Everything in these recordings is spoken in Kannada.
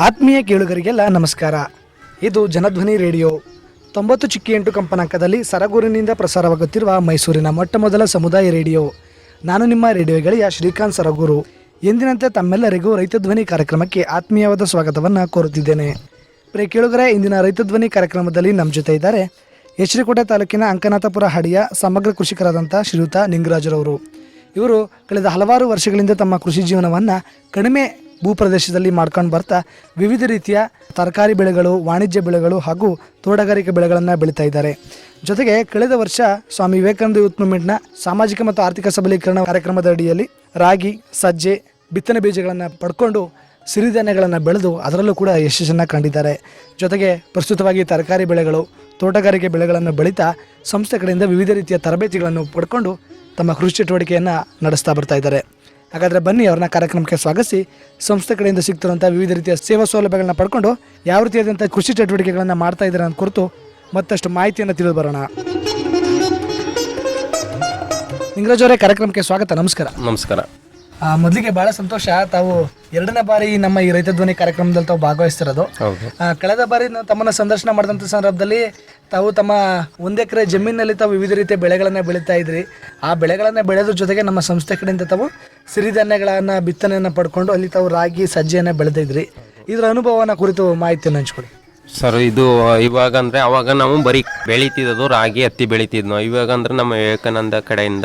ಆತ್ಮೀಯ ಕೇಳುಗರಿಗೆಲ್ಲ ನಮಸ್ಕಾರ. ಇದು ಜನಧ್ವನಿ ರೇಡಿಯೋ. ತೊಂಬತ್ತು ಚಿಕ್ಕಿ ಎಂಟು ಕಂಪನಾಂಕದಲ್ಲಿ ಸರಗೂರಿನಿಂದ ಪ್ರಸಾರವಾಗುತ್ತಿರುವ ಮೈಸೂರಿನ ಮೊಟ್ಟ ಮೊದಲ ಸಮುದಾಯ ರೇಡಿಯೋ. ನಾನು ನಿಮ್ಮ ರೇಡಿಯೋ ಗೆಳೆಯ ಶ್ರೀಕಾಂತ್ ಸರಗೂರು. ಎಂದಿನಂತೆ ತಮ್ಮೆಲ್ಲರಿಗೂ ರೈತಧ್ವನಿ ಕಾರ್ಯಕ್ರಮಕ್ಕೆ ಆತ್ಮೀಯವಾದ ಸ್ವಾಗತವನ್ನು ಕೋರುತ್ತಿದ್ದೇನೆ. ಪ್ರಿಯ ಕೇಳುಗರೆ, ಇಂದಿನ ರೈತಧ್ವನಿ ಕಾರ್ಯಕ್ರಮದಲ್ಲಿ ನಮ್ಮ ಜೊತೆ ಇದ್ದಾರೆ ಎಚ್ಚರಿಕೋಟೆ ತಾಲೂಕಿನ ಅಂಕನಾಥಪುರ ಹಡಿಯ ಸಮಗ್ರ ಕೃಷಿಕರಾದಂಥ ಶ್ರೀಯುತ ನಿಂಗರಾಜರವರು. ಇವರು ಕಳೆದ ಹಲವಾರು ವರ್ಷಗಳಿಂದ ತಮ್ಮ ಕೃಷಿ ಜೀವನವನ್ನು ಕಡಿಮೆ ಭೂಪ್ರದೇಶದಲ್ಲಿ ಮಾಡ್ಕೊಂಡು ಬರ್ತಾ ವಿವಿಧ ರೀತಿಯ ತರಕಾರಿ ಬೆಳೆಗಳು, ವಾಣಿಜ್ಯ ಬೆಳೆಗಳು ಹಾಗೂ ತೋಟಗಾರಿಕೆ ಬೆಳೆಗಳನ್ನು ಬೆಳೀತಾ ಇದ್ದಾರೆ. ಜೊತೆಗೆ ಕಳೆದ ವರ್ಷ ಸ್ವಾಮಿ ವಿವೇಕಾನಂದ ಯೂತ್ ಮೂವ್ಮೆಂಟ್ನ ಸಾಮಾಜಿಕ ಮತ್ತು ಆರ್ಥಿಕ ಸಬಲೀಕರಣ ಕಾರ್ಯಕ್ರಮದ ಅಡಿಯಲ್ಲಿ ರಾಗಿ, ಸಜ್ಜೆ, ಬಿತ್ತನೆ ಬೀಜಗಳನ್ನು ಪಡ್ಕೊಂಡು ಸಿರಿಧಾನ್ಯಗಳನ್ನು ಬೆಳೆದು ಅದರಲ್ಲೂ ಕೂಡ ಯಶಸ್ಸನ್ನು ಕಂಡಿದ್ದಾರೆ. ಜೊತೆಗೆ ಪ್ರಸ್ತುತವಾಗಿ ತರಕಾರಿ ಬೆಳೆಗಳು, ತೋಟಗಾರಿಕೆ ಬೆಳೆಗಳನ್ನು ಬೆಳೀತಾ ಸಂಸ್ಥೆ ಕಡೆಯಿಂದ ವಿವಿಧ ರೀತಿಯ ತರಬೇತಿಗಳನ್ನು ಪಡ್ಕೊಂಡು ತಮ್ಮ ಕೃಷಿ ಚಟುವಟಿಕೆಯನ್ನು ನಡೆಸ್ತಾ ಬರ್ತಾ ಇದ್ದಾರೆ. ಹಾಗಾದರೆ ಬನ್ನಿ ಅವ್ರನ್ನ ಕಾರ್ಯಕ್ರಮಕ್ಕೆ ಸ್ವಾಗತಿಸಿ. ಸಂಸ್ಥೆ ಕಡೆಯಿಂದ ಸಿಗ್ತಿರುವಂಥ ವಿವಿಧ ರೀತಿಯ ಸೇವಾ ಸೌಲಭ್ಯಗಳನ್ನ ಪಡ್ಕೊಂಡು ಯಾವ ರೀತಿಯಾದಂಥ ಕೃಷಿ ಚಟುವಟಿಕೆಗಳನ್ನು ಮಾಡ್ತಾ ಇದ್ದಾರೆ ಅನ್ನೋ ಕುರಿತು ಮತ್ತಷ್ಟು ಮಾಹಿತಿಯನ್ನು ತಿಳಿದು ಬರೋಣ. ನಿಂಗರಾಜ್ ಅವರೇ, ಕಾರ್ಯಕ್ರಮಕ್ಕೆ ಸ್ವಾಗತ, ನಮಸ್ಕಾರ. ನಮಸ್ಕಾರ. ಮೊದಲಿಗೆ ಬಹಳ ಸಂತೋಷ. ತಾವು ಎರಡನೇ ಬಾರಿ ನಮ್ಮ ಈ ರೈತ ಧ್ವನಿ ಕಾರ್ಯಕ್ರಮದಲ್ಲಿ ತಾವು ಭಾಗವಹಿಸ್ತಿರೋದು. ಆ, ಕಳೆದ ಬಾರಿ ನಾವು ತಮ್ಮನ್ನ ಸಂದರ್ಶನ ಮಾಡಿದಂಥ ಸಂದರ್ಭದಲ್ಲಿ ತಾವು ತಮ್ಮ ಒಂದು ಎಕರೆ ಜಮೀನಿನಲ್ಲಿ ತಾವು ವಿವಿಧ ರೀತಿಯ ಬೆಳೆಗಳನ್ನು ಬೆಳೀತಾ ಇದ್ರಿ. ಆ ಬೆಳೆಗಳನ್ನು ಬೆಳೆದ್ರ ಜೊತೆಗೆ ನಮ್ಮ ಸಂಸ್ಥೆ ಕಡೆಯಿಂದ ತಾವು ಸಿರಿಧಾನ್ಯಗಳನ್ನು ಬಿತ್ತನೆಯನ್ನು ಪಡ್ಕೊಂಡು ಅಲ್ಲಿ ತಾವು ರಾಗಿ ಸಜ್ಜೆಯನ್ನು ಬೆಳೆದಿದ್ರಿ. ಇದರ ಅನುಭವನ ಕುರಿತು ಮಾಹಿತಿಯನ್ನು ಹಂಚ್ಕೊಡಿ ಸರ್ ಇದು ಇವಾಗ ಅಂದ್ರೆ ಅವಾಗ ನಾವು ಬರೀ ಬೆಳಿತಿದ್ದು ರಾಗಿ ಹತ್ತಿ ಬೆಳಿತಿದ್ನು? ಇವಾಗ ಅಂದ್ರೆ ನಮ್ಮ ವಿವೇಕಾನಂದ ಕಡೆಯಿಂದ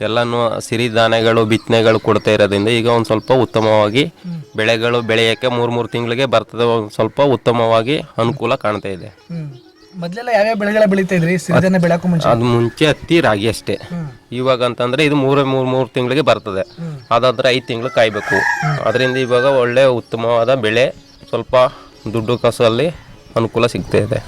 ಎಲ್ಲಾನು ಸಿರಿಧಾನ್ಯಗಳು ಬಿತ್ತನೆಗಳು ಕೊಡ್ತಾ ಇರೋದ್ರಿಂದ ಈಗ ಒಂದ್ ಸ್ವಲ್ಪ ಉತ್ತಮವಾಗಿ ಬೆಳೆಗಳು ಬೆಳೆಯಕ್ಕೆ ಮೂರ್ ಮೂರ್ ತಿಂಗಳಿಗೆ ಬರ್ತದೆ ಒಂದ್ ಸ್ವಲ್ಪ ಉತ್ತಮವಾಗಿ ಅನುಕೂಲ ಕಾಣ್ತಾ ಇದೆ. ಹ್ಞೂ ಮೊದಲೆಲ್ಲ ಯಾವ್ಯಾವ ಬೆಳೆಗಳ ಬೆಳೀತಾ ಇದ್ರಿ? ಸಿರಿಧಾನ್ಯ ಬೆಳಕು ಮುಂಚೆ? ಅದು ಮುಂಚೆ ಹತ್ತಿ ರಾಗಿ ಅಷ್ಟೇ. ಇವಾಗ ಅಂತಂದ್ರೆ ಇದು ಮೂರೇ ಮೂರು ಮೂರು ತಿಂಗಳಿಗೆ ಬರ್ತದೆ. ಅದಾದ್ರೆ ಐದು ತಿಂಗಳು ಕಾಯ್ಬೇಕು. ಅದರಿಂದ ಇವಾಗ ಒಳ್ಳೆ ಉತ್ತಮವಾದ ಬೆಳೆ ಸ್ವಲ್ಪ ದುಡ್ಡು ಕಾಸಲ್ಲಿ ಅನುಕೂಲ ಸಿಗ್ತಾ ಇದೆ.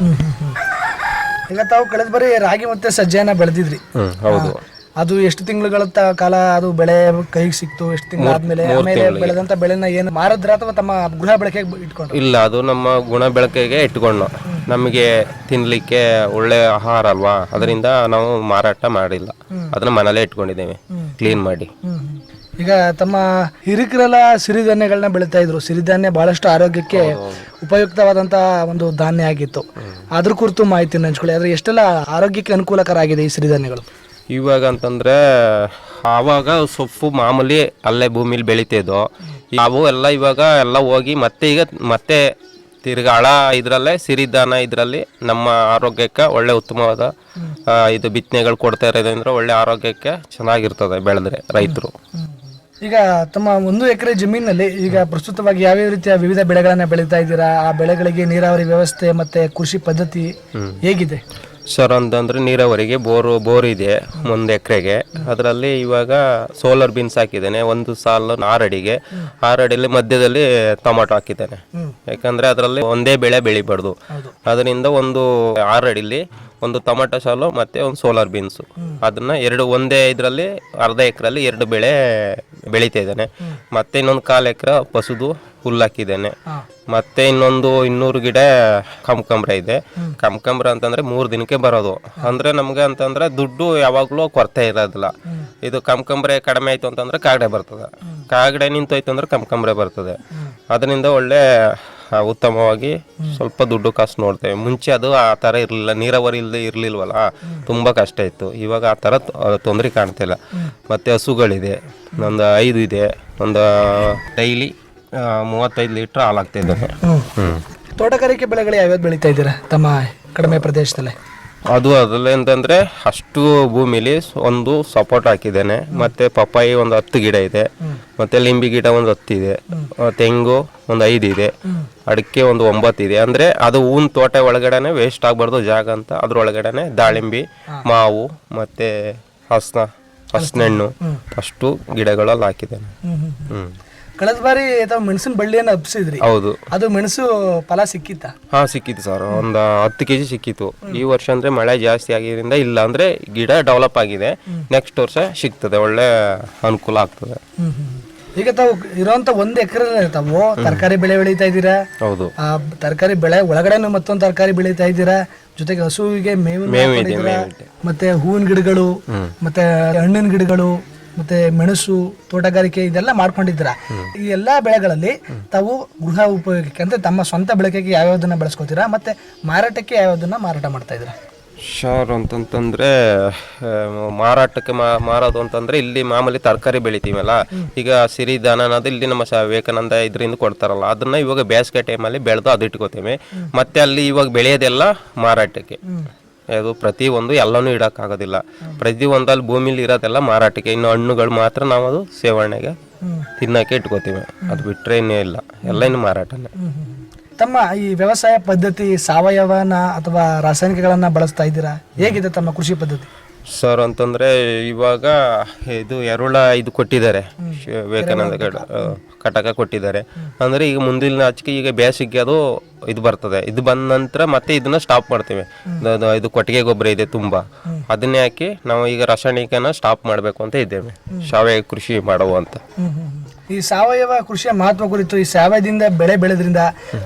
ಈಗ ತಾವು ಕಳೆದ ಬರೀ ರಾಗಿ ಮತ್ತೆ ಸಜ್ಜೆಯನ್ನ ಬೆಳೆದಿದ್ರಿ. ಹ್ಮ್ ಹೌದು. ಅದು ಎಷ್ಟು ತಿಂಗಳುಗಳ ತ- ಕಾಲ ಅದು ಬೆಳೆ ಕೈಗೆ ಸಿಕ್ತು ಎಷ್ಟು ತಿಂಗಳಾದ್ಮೇಲೆ ಆಮೇಲೆ ಬೆಳೆದಂತ ಬೆಳೆನ ಏನು ಮಾರದ್ರ ಅಥವಾ ತಮ್ಮ ಗೃಹ ಬೆಳಕೆಗೆ ಇಟ್ಕೊಂಡು ಇಲ್ಲ ಅದು ನಮ್ಮ ಗುಣ ಬೆಳಕೆಗೆ ಇಟ್ಕೊಂಡು ನಮಗೆ ತಿನ್ಲಿಕ್ಕೆ ಒಳ್ಳೆ ಆಹಾರ ಅಲ್ವಾ? ಅದರಿಂದ ನಾವು ಮಾರಾಟ ಮಾಡಿಲ್ಲ. ಅದನ್ನ ಮನೇಲೆ ಇಟ್ಕೊಂಡಿದ್ದೇವೆ. ಕ್ಲೀನ್ ಮಾಡಿ. ಈಗ ತಮ್ಮ ಹಿರಿಕರೆಲ್ಲ ಸಿರಿಧಾನ್ಯಗಳನ್ನ ಬೆಳೀತಾ ಇದ್ರು. ಸಿರಿಧಾನ್ಯ ಬಹಳಷ್ಟು ಆರೋಗ್ಯಕ್ಕೆ ಉಪಯುಕ್ತವಾದಂತ ಒಂದು ಧಾನ್ಯ ಆಗಿತ್ತು. ಅದ್ರ ಕುರಿತು ಮಾಹಿತಿ ಹಂಚ್ಕೊಳ್ಳಿ ಆದ್ರೆ ಎಷ್ಟೆಲ್ಲ ಆರೋಗ್ಯಕ್ಕೆ ಅನುಕೂಲಕರ ಆಗಿದೆ ಈ ಸಿರಿಧಾನ್ಯಗಳು? ಇವಾಗ ಅಂತಂದ್ರೆ ಆವಾಗ ಸೊಪ್ಪು ಮಾಮೂಲಿ ಅಲ್ಲೇ ಭೂಮಿಲಿ ಬೆಳೀತಿದ್ದು. ಅವು ಎಲ್ಲ ಇವಾಗ ಎಲ್ಲ ಹೋಗಿ ಮತ್ತೆ ಈಗ ಮತ್ತೆ ತಿರ್ಗಾ ಹಳ ಇದ್ರಲ್ಲೇ ಸಿರಿಧಾನ ಇದರಲ್ಲಿ ನಮ್ಮ ಆರೋಗ್ಯಕ್ಕೆ ಒಳ್ಳೆ ಉತ್ತಮವಾದ ಇದು ಬಿತ್ತನೆಗಳು ಕೊಡ್ತಾ ಇರೋದ್ರಿಂದ ಒಳ್ಳೆ ಆರೋಗ್ಯಕ್ಕೆ ಚೆನ್ನಾಗಿರ್ತದೆ ಬೆಳೆದ್ರೆ ರೈತರು. ಈಗ ತಮ್ಮ ಒಂದು ಎಕರೆ ಜಮೀನಲ್ಲಿ ಈಗ ಪ್ರಸ್ತುತವಾಗಿ ಯಾವ್ಯಾವ ರೀತಿಯ ವಿವಿಧ ಬೆಳೆಗಳನ್ನ ಬೆಳೀತಾ ಇದ್ದೀರಾ? ಆ ಬೆಳೆಗಳಿಗೆ ನೀರಾವರಿ ವ್ಯವಸ್ಥೆ ಮತ್ತೆ ಕೃಷಿ ಪದ್ಧತಿ ಹೇಗಿದೆ? ಸರ್ ಅಂತಂದ್ರೆ ನೀರಾವರಿಗೆ ಬೋರು ಬೋರ್ ಇದೆ ಒಂದು ಎಕರೆಗೆ. ಅದರಲ್ಲಿ ಇವಾಗ ಸೋಲಾರ್ ಬೀನ್ಸ್ ಹಾಕಿದ್ದೇನೆ. ಒಂದು ಸಾಲು ಆರಡಿಗೆ ಅಡಿಯಲ್ಲಿ ಮಧ್ಯದಲ್ಲಿ ಟೊಮಾಟೊ ಹಾಕಿದ್ದೇನೆ. ಯಾಕಂದ್ರೆ ಅದರಲ್ಲಿ ಒಂದೇ ಬೆಳೆ ಬೆಳಿಬಾರ್ದು. ಅದರಿಂದ ಒಂದು ಆರಡಿಲಿ ಒಂದು ಟೊಮಾಟೊ ಸಾಲು ಮತ್ತೆ ಒಂದು ಸೋಲಾರ್ ಬೀನ್ಸು. ಅದನ್ನ ಎರಡು ಒಂದೇ ಇದರಲ್ಲಿ ಅರ್ಧ ಎಕರೆಲ್ಲಿ ಎರಡು ಬೆಳೆ ಬೆಳಿತಾ ಇದ್ದಾನೆ. ಮತ್ತೆ ಇನ್ನೊಂದು ಕಾಲು ಎಕರೆ ಪಸುದು ಹುಲ್ಲು ಹಾಕಿದ್ದೇನೆ. ಮತ್ತೆ ಇನ್ನೊಂದು ಇನ್ನೂರು ಗಿಡ ಕಮ್ಕಂಬ್ರ ಇದೆ. ಕಮ್ಕಂಬ್ರ ಅಂತಂದ್ರೆ ಮೂರು ದಿನಕ್ಕೆ ಬರೋದು. ಅಂದ್ರೆ ನಮ್ಗೆ ಅಂತಂದ್ರೆ ದುಡ್ಡು ಯಾವಾಗ್ಲೂ ಕೊರತೆ ಇರೋದಿಲ್ಲ. ಇದು ಕಮ್ಕಂಬ್ರೆ ಕಡಿಮೆ ಆಯ್ತು ಅಂತಂದ್ರೆ ಕಾಗಡೆ ಬರ್ತದೆ. ಕಾಗಡೆ ನಿಂತೋಯ್ತು ಅಂದ್ರೆ ಕಮ್ಕಂಬ್ರೆ ಬರ್ತದೆ. ಅದರಿಂದ ಒಳ್ಳೆ ಉತ್ತಮವಾಗಿ ಸ್ವಲ್ಪ ದುಡ್ಡು ಕಾಸು ನೋಡ್ತೇವೆ. ಮುಂಚೆ ಅದು ಆ ಥರ ಇರಲಿಲ್ಲ. ನೀರಾವರಿ ಇಲ್ಲದೆ ಇರಲಿಲ್ವಲ್ಲ? ತುಂಬ ಕಷ್ಟ ಇತ್ತು. ಇವಾಗ ಆ ಥರ ತೊಂದರೆ ಕಾಣ್ತಿಲ್ಲ. ಮತ್ತು ಹಸುಗಳಿದೆ. ಒಂದು ಐದು ಇದೆ. ಒಂದು ಡೈಲಿ ಮೂವತ್ತೈದು ಲೀಟ್ರ್ ಹಾಲಾಗ್ತಾ ಇದ್ದಾನೆ ಹ್ಞೂ ತೋಟಗಾರಿಕೆ ಬೆಳೆಗಳು ಯಾವ್ಯಾವ್ದು ಬೆಳೀತಾ ಇದ್ದೀರಾ? ತಮ್ಮ ಕಡಿಮೆ ಪ್ರದೇಶದಲ್ಲಿ? ಅದು ಅದ್ರಲ್ಲಿ ಅಂತಂದ್ರೆ ಅಷ್ಟು ಭೂಮಿಲಿ ಒಂದು ಸಪೋರ್ಟ್ ಹಾಕಿದ್ದೇನೆ. ಮತ್ತೆ ಪಪ್ಪಾಯಿ ಒಂದು ಹತ್ತು ಗಿಡ ಇದೆ. ಮತ್ತೆ ಲಿಂಬಿ ಗಿಡ ಒಂದು ಹತ್ತು ಇದೆ. ತೆಂಗು ಒಂದು ಐದು ಇದೆ. ಅಡಿಕೆ ಒಂದು ಒಂಬತ್ತು ಇದೆ. ಅಂದ್ರೆ ಅದು ಹೂವಿನ ತೋಟ ಒಳಗಡೆನೆ ವೇಸ್ಟ್ ಆಗಬಾರ್ದು ಜಾಗ ಅಂತ ಅದ್ರೊಳಗಡೆನೆ ದಾಳಿಂಬಿ ಮಾವು ಮತ್ತೆ ಹಸ್ನ ಹಸ್ನೆಣ್ಣು ಅಷ್ಟು ಗಿಡಗಳಲ್ಲಿ ಹಾಕಿದ್ದೇನೆ. ಹ್ಮ್. ಕಳೆದ ಬಾರಿ ತಾವು ಮೆಣಸಿನ ಬಳ್ಳಿಯನ್ನು ಹಬ್ಸಿದ್ರಿ. ಹೌದು. ಅದು ಮೆಣಸು ಫಲ ಸಿಕ್ಕಿತ್ತ? ಹಾ ಸಿಕ್ಕಿತ್ತು ಸರ್. ಒಂದು ಹತ್ತು ಕೆಜಿ ಸಿಕ್ಕಿತ್ತು. ಈ ವರ್ಷ ಅಂದ್ರೆ ಮಳೆ ಜಾಸ್ತಿ ಆಗಿದ್ರಿಂದ ಇಲ್ಲ ಅಂದ್ರೆ ಗಿಡ ಡೆವಲಪ್ ಆಗಿದೆ. ನೆಕ್ಸ್ಟ್ ವರ್ಷ ಸಿಗ್ತದೆ. ಒಳ್ಳೆ ಅನುಕೂಲ ಆಗ್ತದೆ. ಈಗ ತಾವು ಇರುವಂತ ಒಂದ್ ಎಕರೆ ತಾವು ತರಕಾರಿ ಬೆಳೆ ಬೆಳೀತಾ ಇದ್ದೀರಾ? ಹೌದು. ಆ ತರಕಾರಿ ಬೆಳೆ ಒಳಗಡೆನೂ ಮತ್ತೊಂದು ತರಕಾರಿ ಬೆಳೀತಾ ಇದ್ದೀರಾ? ಜೊತೆಗೆ ಹಸುವಿಗೆ ಮೇವು ಹಾಕೊಂಡಿದ್ದೀರಾ? ಮತ್ತೆ ಹೂವಿನ ಗಿಡಗಳು ಮತ್ತೆ ಹಣ್ಣಿನ ಗಿಡಗಳು ಮತ್ತೆ ಮೆಣಸು, ತೋಟಗಾರಿಕೆ ಇದೆಲ್ಲ ಮಾಡ್ಕೊಂಡಿದ್ದೀರಾ. ಈ ಎಲ್ಲಾ ಬೆಳೆಗಳಲ್ಲಿ ತಾವು ಗೃಹ ಉಪಯೋಗಕ್ಕೆ ಅಂದ್ರೆ ತಮ್ಮ ಸ್ವಂತ ಬಳಕೆಗೆ ಯಾವ್ಯಾವ್ದನ್ನ ಬೆಳೆಸ್ಕೋತೀರಾ? ಮತ್ತೆ ಮಾರಾಟಕ್ಕೆ ಯಾವ್ಯಾವ್ದನ್ನ ಮಾರಾಟ ಮಾಡ್ತಾ ಇದ್ದೀರಾ? ಶೋರ್ ಅಂತಂತಂದ್ರೆ ಮಾರಾಟಕ್ಕೆ ಮಾರೋದು ಅಂತಂದ್ರೆ ಇಲ್ಲಿ ಮಾಮೂಲಿ ತರಕಾರಿ ಬೆಳಿತೀವಲ್ಲ, ಈಗ ಸಿರಿಧಾನ ಅನ್ನೋದು ಇಲ್ಲಿ ನಮ್ಮ ವಿವೇಕಾನಂದ ಇದರಿಂದ ಕೊಡ್ತಾರಲ್ಲ, ಅದನ್ನ ಇವಾಗ ಬೇಸಿಗೆ ಟೈಮಲ್ಲಿ ಬೆಳೆದು ಅದು ಇಟ್ಕೋತೀವಿ ಮತ್ತೆ ಅಲ್ಲಿ ಇವಾಗ ಬೆಳೆಯೋದೆಲ್ಲ ಮಾರಾಟಕ್ಕೆ. ಅದು ಪ್ರತಿ ಒಂದು ಎಲ್ಲನೂ ಇಡೋಕ್ಕಾಗೋದಿಲ್ಲ. ಪ್ರತಿ ಒಂದಲ್ಲಿ ಭೂಮಿಲಿ ಇರೋದೆಲ್ಲ ಮಾರಾಟಕ್ಕೆ. ಇನ್ನು ಹಣ್ಣುಗಳು ಮಾತ್ರ ನಾವು ಅದು ಸೇವನೆಗೆ ತಿನ್ನಕ್ಕೆ ಇಟ್ಕೋತೀವಿ. ಅದು ಬಿಟ್ರೆ ಇನ್ನೂ ಇಲ್ಲ. ಎಲ್ಲ ಇನ್ನು ಮಾರಾಟನೇ. ತಮ್ಮ ಈ ವ್ಯವಸಾಯ ಪದ್ಧತಿ, ಸಾವಯವನ ಅಥವಾ ರಾಸಾಯನಿಕಗಳನ್ನ ಬಳಸ್ತಾ ಇದ್ದೀರಾ? ಹೇಗಿದೆ ತಮ್ಮ ಕೃಷಿ ಪದ್ಧತಿ? ಸರ್ ಅಂತಂದ್ರೆ ಇವಾಗ ಇದು ಎರುಳ ಇದು ಕೊಟ್ಟಿದ್ದಾರೆ. ಶ- ವಿವೇಕಾನಂದ ಆ, ಕಟಕ ಕೊಟ್ಟಿದ್ದಾರೆ. ಅಂದ್ರೆ ಈಗ ಮುಂದಿನ ಆಚೆಗೆ ಈಗ ಬೇಸಿಗೆ ಅದು ಇದು ಬರ್ತದೆ. ಇದು ಬಂದ ನಂತರ ಮತ್ತೆ ಇದನ್ನ ಸ್ಟಾಪ್ ಮಾಡ್ತೇವೆ. ಇದು- ಕೊಟ್ಟಿಗೆ ಗೊಬ್ಬರ ಇದೆ ತುಂಬಾ. ಅದನ್ನೇ ಹಾಕಿ ನಾವು ಈಗ ರಾಸಾಯನಿಕನ ಸ್ಟಾಪ್ ಮಾಡಬೇಕು ಅಂತ ಇದ್ದೇವೆ. ಸಾವಯವ ಕೃಷಿ ಮಾಡುವ ಅಂತ. ಈ ಸಾವಯವ ಕೃಷಿಯ ಮಹತ್ವ ಕುರಿತು ಈ ಸಾವಯದಿಂದ ಬೆಳೆ ಬೆಳೆದ್ರಿಂದ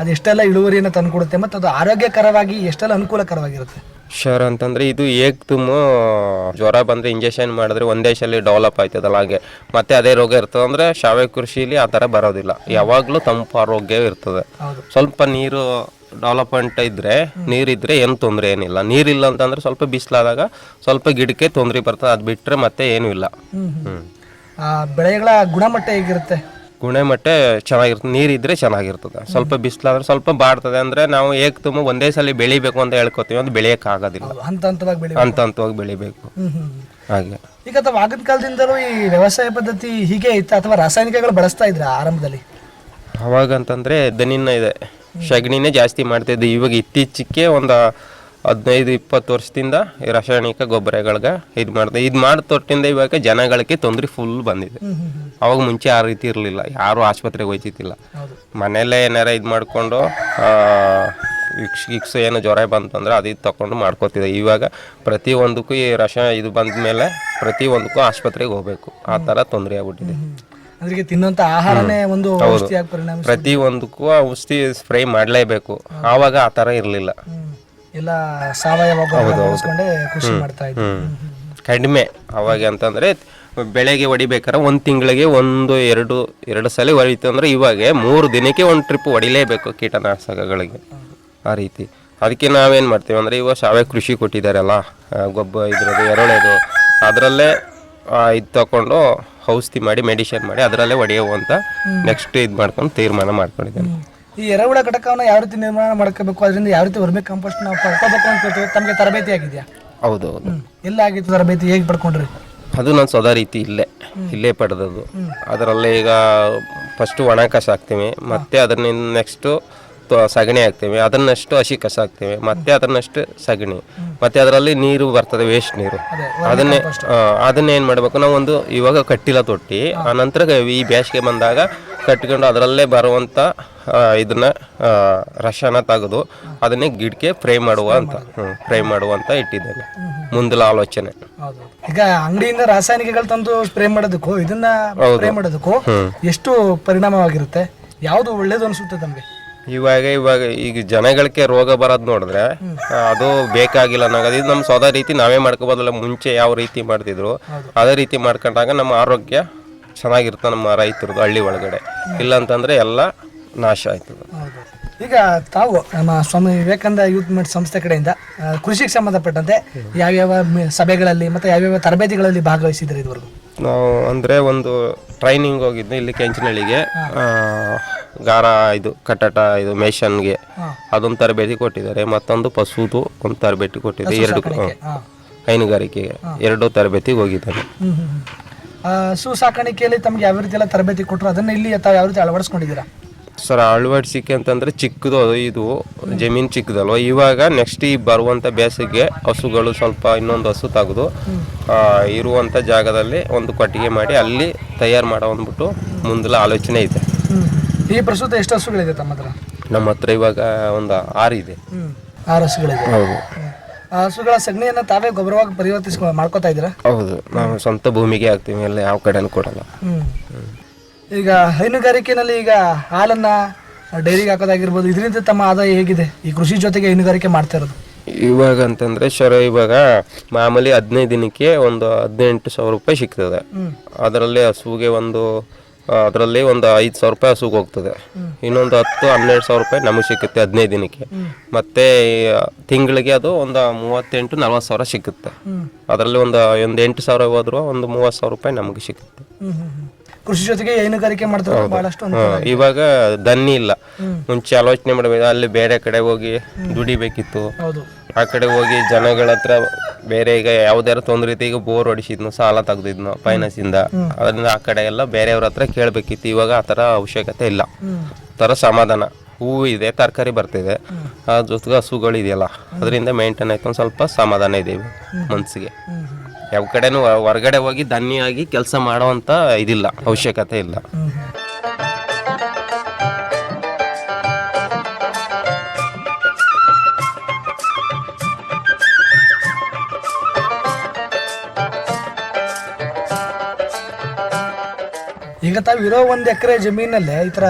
ಅದು ಎಷ್ಟೆಲ್ಲ ಇಳುವರಿಯನ್ನು ತಂದುಕೊಡುತ್ತೆ ಮತ್ತು ಅದು ಆರೋಗ್ಯಕರವಾಗಿ ಎಷ್ಟೆಲ್ಲ ಅನುಕೂಲಕರವಾಗಿರುತ್ತೆ? ಶರ್ ಅಂತಂದ್ರೆ ಇದು ಏಕ್ ತುಂಬ ಜ್ವರ ಬಂದ್ರೆ ಇಂಜೆಕ್ಷನ್ ಮಾಡಿದ್ರೆ ಒಂದೇ ಸಲ ಡೆವಲಪ್ ಆಯ್ತದಲ್ಲ ಹಾಗೆ. ಮತ್ತೆ ಅದೇ ರೋಗ ಇರ್ತದೆ ಅಂದ್ರೆ ಶಾವೆ ಕೃಷಿಲಿ ಆ ಥರ ಬರೋದಿಲ್ಲ. ಯಾವಾಗಲೂ ತಂಪು ಆರೋಗ್ಯ ಇರ್ತದೆ. ಸ್ವಲ್ಪ ನೀರು ಡೆವಲಪ್ಮೆಂಟ್ ಇದ್ರೆ ನೀರಿದ್ರೆ ಏನು ತೊಂದರೆ ಏನಿಲ್ಲ. ನೀರಿಲ್ಲ ಅಂತಂದ್ರೆ ಸ್ವಲ್ಪ ಬಿಸಿಲಾದಾಗ ಸ್ವಲ್ಪ ಗಿಡಕ್ಕೆ ತೊಂದರೆ ಬರ್ತದೆ. ಅದು ಬಿಟ್ರೆ ಮತ್ತೆ ಏನೂ ಇಲ್ಲ. ಬೆಳೆಗಳ ಗುಣಮಟ್ಟ ಹೇಗಿರುತ್ತೆ? ಗುಣಮಟ್ಟ ಚೆನ್ನಾಗಿರ್ತದೆ ನೀರಿದ್ರೆ ಚೆನ್ನಾಗಿರ್ತದೆ. ಸ್ವಲ್ಪ ಬಿಸಿಲಾದ್ರೆ ಸ್ವಲ್ಪ ಬಾಡ್ತದೆ. ಅಂದ್ರೆ ನಾವು ಏಕ್ ತುಂಬ ಒಂದೇ ಸಲ ಬೆಳಿಬೇಕು ಅಂತ ಹೇಳ್ಕೊತೀವಿ. ಅದು ಬೆಳೆಯಕ್ಕೆ ಆಗೋದಿಲ್ಲ ಹಂತ ಹಂತವಾಗಿ ಬೆಳೆ ಹಂತ ಹಂತವಾಗಿ ಬೆಳಿಬೇಕು ಹಾಗೆ. ಈಗ ಅಥವಾ ಆಗಿನ ಕಾಲದಿಂದಲೂ ಈ ವ್ಯವಸಾಯ ಪದ್ಧತಿ ಹೀಗೆ ಇತ್ತು ಅಥವಾ ರಾಸಾಯನಿಕಗಳು ಬಳಸ್ತಾ ಇದ್ರ ಆರಂಭದಲ್ಲಿ? ಅವಾಗ ಅಂತಂದ್ರೆ ದನಿನ ಇದೆ. ಸಗಣಿನೇ ಜಾಸ್ತಿ ಮಾಡ್ತಿದ್ದೆ ಇವಾಗ ಇತ್ತೀಚೆಗೆ ಒಂದು ಹದಿನೈದು ಇಪ್ಪತ್ತು ವರ್ಷದಿಂದ ಈ ರಾಸಾಯನಿಕ ಗೊಬ್ಬರಗಳಿಗೆ ಇದು ಮಾಡ್ದೆ. ಇದು ಮಾಡಿ ತೊಟ್ಟಿಂದ ಇವಾಗ ಜನಗಳಿಗೆ ತೊಂದರೆ ಫುಲ್ ಬಂದಿದೆ. ಅವಾಗ ಮುಂಚೆ ಆ ರೀತಿ ಇರಲಿಲ್ಲ. ಯಾರು ಆಸ್ಪತ್ರೆಗೆ ಹೋಯ್ತಿದ್ದಿಲ್ಲ. ಮನೆಯಲ್ಲೇ ಏನಾರ ಇದು ಮಾಡಿಕೊಂಡು ಇಕ್ಸ್ ಇಕ್ಸ್ ಏನು ಜ್ವರ ಬಂತಂದ್ರೆ ಅದು ಇದು ತಗೊಂಡು ಮಾಡ್ಕೋತಿದ್ದೆ ಇವಾಗ ಪ್ರತಿಯೊಂದಕ್ಕೂ ಈ ರಸ ಇದು ಬಂದ ಮೇಲೆ ಪ್ರತಿಯೊಂದಕ್ಕೂ ಆಸ್ಪತ್ರೆಗೆ ಹೋಗ್ಬೇಕು. ಆ ಥರ ತೊಂದರೆ ಆಗ್ಬಿಟ್ಟಿದೆ. ತಿನ್ನುವಂತ ಆಹಾರನೇ ಒಂದು ಪ್ರತಿ ಒಂದಕ್ಕೂ ಔಷಧಿ ಸ್ಪ್ರೇ ಮಾಡಲೇಬೇಕು. ಆವಾಗ ಆ ಥರ ಇರಲಿಲ್ಲ. ಎಲ್ಲ ಸಾವಯವ ಗೊಬ್ಬರ ಬಳಸ್ಕೊಂಡೇ ಕೃಷಿ ಮಾಡ್ತಾ ಇದ್ವಿ. ಕಡಿಮೆ ಅವಾಗ ಅಂತಂದ್ರೆ ಬೆಳೆಗೆ ಹೊಡಿಬೇಕಾದ್ರೆ ಒಂದು ತಿಂಗಳಿಗೆ ಒಂದು ಎರಡು ಎರಡು ಸಲ ಹೊಡಿತು ಅಂದರೆ ಇವಾಗ ಮೂರು ದಿನಕ್ಕೆ ಒಂದು ಟ್ರಿಪ್ ಹೊಡಿಲೇಬೇಕು ಕೀಟನಾಶಕಗಳಿಗೆ. ಆ ರೀತಿ. ಅದಕ್ಕೆ ನಾವೇನು ಮಾಡ್ತೀವಿ ಅಂದರೆ ಇವಾಗ ಸಾವಯವ ಕೃಷಿ ಕೊಟ್ಟಿದ್ದಾರಲ್ಲ ಗೊಬ್ಬ ಗೊಬ್ಬರ ಇದ್ರದ್ದು ಎರಡೇದು ಅದರಲ್ಲೇ ಇದು ತಗೊಂಡು ಔಷಧಿ ಮಾಡಿ ಮೆಡಿಷನ್ ಮಾಡಿ ಅದರಲ್ಲೇ ಹೊಡೆಯುವ ಅಂತ ನೆಕ್ಸ್ಟ್ ಇದು ಮಾಡ್ಕೊಂಡು ತೀರ್ಮಾನ ಮಾಡ್ಕೊಂಡಿದ್ದೇನೆ. ಈ ಎರೆಹುಳ ಘಟಕವನ್ನು ಯಾವ ರೀತಿ ನಿರ್ಮಾಣ ಮಾಡ್ಕೋಬೇಕು ಅದರಿಂದ ಯಾವ ರೀತಿ ವರ್ಮಿ ಕಾಂಪೋಸ್ಟ್ ನಾವು ಪಡ್ಕೋಬೇಕು ಅಂತ ಹೇಳ್ತೀವಿ ತಮಗೆ ತರಬೇತಿ ಆಗಿದೆಯಾ? ಹೌದು ಹೌದು. ಎಲ್ಲ ಆಗಿತ್ತು ತರಬೇತಿ ಹೇಗೆ ಪಡ್ಕೊಂಡ್ರಿ? ಅದು ನಾನು ಸದಾ ರೀತಿ ಇಲ್ಲೇ ಇಲ್ಲೇ ಪಡೆದದ್ದು. ಅದರಲ್ಲಿ ಈಗ ಫಸ್ಟು ಒಣ ಕಸ ಹಾಕ್ತೀವಿ ಮತ್ತೆ ಅದನ್ನ ನೆಕ್ಸ್ಟು ಸಗಣಿ ಹಾಕ್ತೀವಿ ಅದನ್ನಷ್ಟು ಹಸಿ ಕಸ ಹಾಕ್ತೀವಿ ಮತ್ತೆ ಅದನ್ನಷ್ಟು ಸಗಣಿ ಮತ್ತೆ ಅದರಲ್ಲಿ ನೀರು ಬರ್ತದೆ ವೇಸ್ಟ್ ನೀರು. ಅದನ್ನೇ ಅದನ್ನೇನು ಅದನ್ನ ಏನು ಮಾಡಬೇಕು ನಾವು ಒಂದು ಇವಾಗ ಕಟ್ಟಿಲ್ಲ ತೊಟ್ಟಿ ಆ ನಂತರ ಈ ಬೇಸಿಗೆ ಬಂದಾಗ ಕಟ್ಕೊಂಡು ಅದರಲ್ಲೇ ಬರುವಂಥ ಇದನ್ನ ರಸನ ತೆಗೆದು ಅದನ್ನೇ ಗಿಡಕ್ಕೆ ಫ್ರೈ ಮಾಡುವ ಅಂತ ಫ್ರೈ ಮಾಡುವ ಅಂತ ಇಟ್ಟಿದ್ದೇನೆ. ಮುಂದಿನ ಆಲೋಚನೆ. ಈಗ ಅಂಗಡಿಯಿಂದ ರಾಸಾಯನಿಕಗಳು ತಂದು ಸ್ಪ್ರೇ ಮಾಡೋದಕ್ಕೂ ಇದನ್ನ ಸ್ಪ್ರೇ ಮಾಡೋದಕ್ಕೂ ಎಷ್ಟು ಪರಿಣಾಮವಾಗಿರುತ್ತೆ? ಯಾವುದು ಒಳ್ಳೇದು ಅನಿಸುತ್ತೆ ತಮಗೆ? ಇವಾಗ ಇವಾಗ ಈಗ ಜನಗಳಿಗೆ ರೋಗ ಬರೋದು ನೋಡಿದ್ರೆ ಅದು ಬೇಕಾಗಿಲ್ಲ ಅನ್ನೋದು ಇದು ನಮ್ಮ ಸ್ವದ ರೀತಿ ನಾವೇ ಮಾಡ್ಕೋಬೋದಲ್ಲ ಮುಂಚೆ ಯಾವ ರೀತಿ ಮಾಡ್ತಿದ್ರು. ಅದೇ ರೀತಿ ಮಾಡ್ಕೊಂಡಾಗ ನಮ್ಮ ಆರೋಗ್ಯ ಚೆನ್ನಾಗಿರುತ್ತೆ ನಮ್ಮ ರೈತರದು ಹಳ್ಳಿ ಒಳಗಡೆ. ಇಲ್ಲ ಅಂತಂದ್ರೆ ಎಲ್ಲ ನಾಶ ಆಯ್ತದೆ. ಈಗ ತಾವು ನಮ್ಮ ಸ್ವಾಮಿ ವಿವೇಕಾನಂದ ಯೂತ್ ಮಿಟ್ ಸಂಸ್ಥೆ ಕಡೆಯಿಂದ ಕೃಷಿಗೆ ಸಂಬಂಧಪಟ್ಟಂತೆ ಯಾವ್ಯಾವ ಮಿ- ಸಭೆಗಳಲ್ಲಿ ಮತ್ತೆ ಯಾವ್ಯಾವ ತರಬೇತಿಗಳಲ್ಲಿ ಭಾಗವಹಿಸಿದ್ರೆ ಇದುವರೆಗೂ? ನಾವು ಅಂದರೆ ಒಂದು ಟ್ರೈನಿಂಗ್ ಹೋಗಿದ್ದೆ ಇಲ್ಲಿ ಕೆಂಚನಹಳ್ಳಿಗೆ ಆ, ಗಾರ ಇದು ಕಟ್ಟಟ ಇದು ಮೇಷನ್ಗೆ ಅದೊಂದು ತರಬೇತಿ ಕೊಟ್ಟಿದ್ದಾರೆ. ಮತ್ತೊಂದು ಪಶುದು ಒಂದು ತರಬೇತಿ ಕೊಟ್ಟಿದ್ದಾರೆ ಎರಡು ಹೈನುಗಾರಿಕೆಗೆ ಎರಡು ತರಬೇತಿಗೆ ಹೋಗಿದ್ದಾರೆ ಹ್ಮ್ ಹ್ಮ್ ಹ್ಮ್. ಹಸು ಸಾಕಾಣಿಕೆಯಲ್ಲಿ ತಮ್ಗೆ ಯಾವ ರೀತಿ ಎಲ್ಲ ತರಬೇತಿ ಕೊಟ್ಟರು ಅದನ್ನ ಇಲ್ಲಿ ತಾವು ಯಾವ ರೀತಿ ಅಳವಡಿಸ್ಕೊಂಡಿದ್ದೀರಾ? ಸರ್ ಅಳವಡಿಸಿಕೆ ಅಂತಂದ್ರೆ ಚಿಕ್ಕದು ಅದು ಇದು ಜಮೀನು ಚಿಕ್ಕದಲ್ವ. ಇವಾಗ ನೆಕ್ಸ್ಟ್ ಈ ಬರುವಂಥ ಬೇಸಿಗೆ ಹಸುಗಳು ಸ್ವಲ್ಪ ಇನ್ನೊಂದು ಹಸು ತೆಗೆದು ಆ, ಇರುವಂಥ ಜಾಗದಲ್ಲಿ ಒಂದು ಕೊಟ್ಟಿಗೆ ಮಾಡಿ ಅಲ್ಲಿ ತಯಾರು ಮಾಡೋ ಅಂದ್ಬಿಟ್ಟು ಮುಂದಲ ಆಲೋಚನೆ ಇದೆ. ಈ ಪ್ರಸ್ತುತ ಎಷ್ಟು ಹಸುಗಳಿದೆ ತಮ್ಮ ಹತ್ರ ನಮ್ಮ ಹತ್ರ ಇವಾಗ ಒಂದು ಆರು ಇದೆ. ಆರು ಹಸುಗಳಿದೆ. ಹೌದು. ಹಸುಗಳ ಸಗಣಿಯನ್ನ ತಾವೇ ಗೊಬ್ಬರವಾಗಿ ಪರಿವರ್ತಿಸ್ ಮಾಡ್ಕೋತಾ ಇದ್ದೀರಾ? ಹೌದು ನಾವು ಸ್ವಂತ ಭೂಮಿಗೆ ಹಾಕ್ತೀವಿ ಎಲ್ಲ ಯಾವ ಕಡೆನೂ ಕೊಡಲ್ಲ. ಹ್ಮ್. ಈಗ ಹೈನುಗಾರಿಕೆನಲ್ಲಿ ಈಗ ಹಾಲನ್ನ ಡೈರಿಗೆ ಹಾಕೋದಾಗಿರ್ಬೋದು ಇದರಿಂದ ತಮ್ಮ ಆದಾಯ ಹೇಗಿದೆ? ಈ ಕೃಷಿ ಜೊತೆಗೆ ಹೈನುಗಾರಿಕೆ ಮಾಡ್ತಾ ಇರೋದು. ಇವಾಗ ಅಂತಂದ್ರೆ ಶರ ಇವಾಗ ಮಾಮೂಲಿ ಹದಿನೈದು ದಿನಕ್ಕೆ ಒಂದು ಹದಿನೆಂಟು ಸಾವಿರ ರೂಪಾಯಿ ಸಿಗ್ತದೆ. ಅದರಲ್ಲಿ ಹಸುವಿಗೆ ಒಂದು ಅದರಲ್ಲಿ ಒಂದು ಐದು ಸಾವಿರ ರೂಪಾಯಿ ಹಸುಗೆ ಹೋಗ್ತದೆ. ಇನ್ನೊಂದು ಹತ್ತು ಹನ್ನೆರಡು ಸಾವಿರ ರೂಪಾಯಿ ನಮಗೆ ಸಿಕ್ಕುತ್ತೆ ಹದಿನೈದು ದಿನಕ್ಕೆ. ಮತ್ತೆ ತಿಂಗಳಿಗೆ ಅದು ಒಂದು ಮೂವತ್ತೆಂಟು ನಲ್ವತ್ತು ಸಾವಿರ ಸಿಕ್ಕುತ್ತೆ ಅದರಲ್ಲಿ ಒಂದು ಒಂದು ಎಂಟು ಸಾವಿರ ಹೋದ್ರು ಒಂದು ಮೂವತ್ತು ಸಾವಿರ ರೂಪಾಯಿ ನಮಗೆ ಸಿಕ್ಕುತ್ತೆ. ಕೃಷಿ ಜೊತೆಗೆ ಹೈನುಗಾರಿಕೆ ಮಾಡ್ತಾರೆ ಬಹಳಷ್ಟು ಇವಾಗ ದನ್ನಿ ಇಲ್ಲ. ಮುಂಚೆ ಆಲೋಚನೆ ಮಾಡಬೇಕು ಅಲ್ಲಿ ಬೇರೆ ಕಡೆ ಹೋಗಿ ದುಡಿಬೇಕಿತ್ತು. ಆ ಕಡೆ ಹೋಗಿ ಜನಗಳ ಹತ್ರ ಬೇರೆ ಈಗ ಯಾವ್ದಾರ ತೊಂದ್ರೆ ಇತ್ತು ಈಗ ಬೋರ್ ಹೊಡಿಸಿದ್ನು ಸಾಲ ತೆಗ್ದಿದ್ನು ಫೈನಾನ್ಸ್ ಇಂದ. ಅದರಿಂದ ಆ ಕಡೆ ಎಲ್ಲ ಬೇರೆಯವ್ರ ಹತ್ರ ಕೇಳಬೇಕಿತ್ತು ಇವಾಗ ಆ ಥರ ಅವಶ್ಯಕತೆ ಇಲ್ಲ. ಥರ ಸಮಾಧಾನ. ಹೂವು ಇದೆ ತರಕಾರಿ ಬರ್ತಿದೆ. ಆ ಜೊತೆಗೆ ಹಸುಗಳು ಇದೆಯಲ್ಲ ಅದರಿಂದ ಮೇಂಟೈನ್ ಆಯ್ತು ಒಂದು ಸ್ವಲ್ಪ ಸಮಾಧಾನ ಇದೆ ಮನಸ್ಸಿಗೆ ಮನ್ಸಿಗೆ. ಯಾವ ಕಡೆನೂ ಹೊರಗಡೆ ಹೋಗಿ ಧನ್ಯಾಗಿ ಕೆಲಸ ಮಾಡೋವಂಥ ಇದಿಲ್ಲ ಅವಶ್ಯಕತೆ ಇಲ್ಲ. ಈಗ ತಾವು ಇರೋ ಒಂದು ಎಕರೆ ಜಮೀನಲ್ಲೇ ಈ ಥರ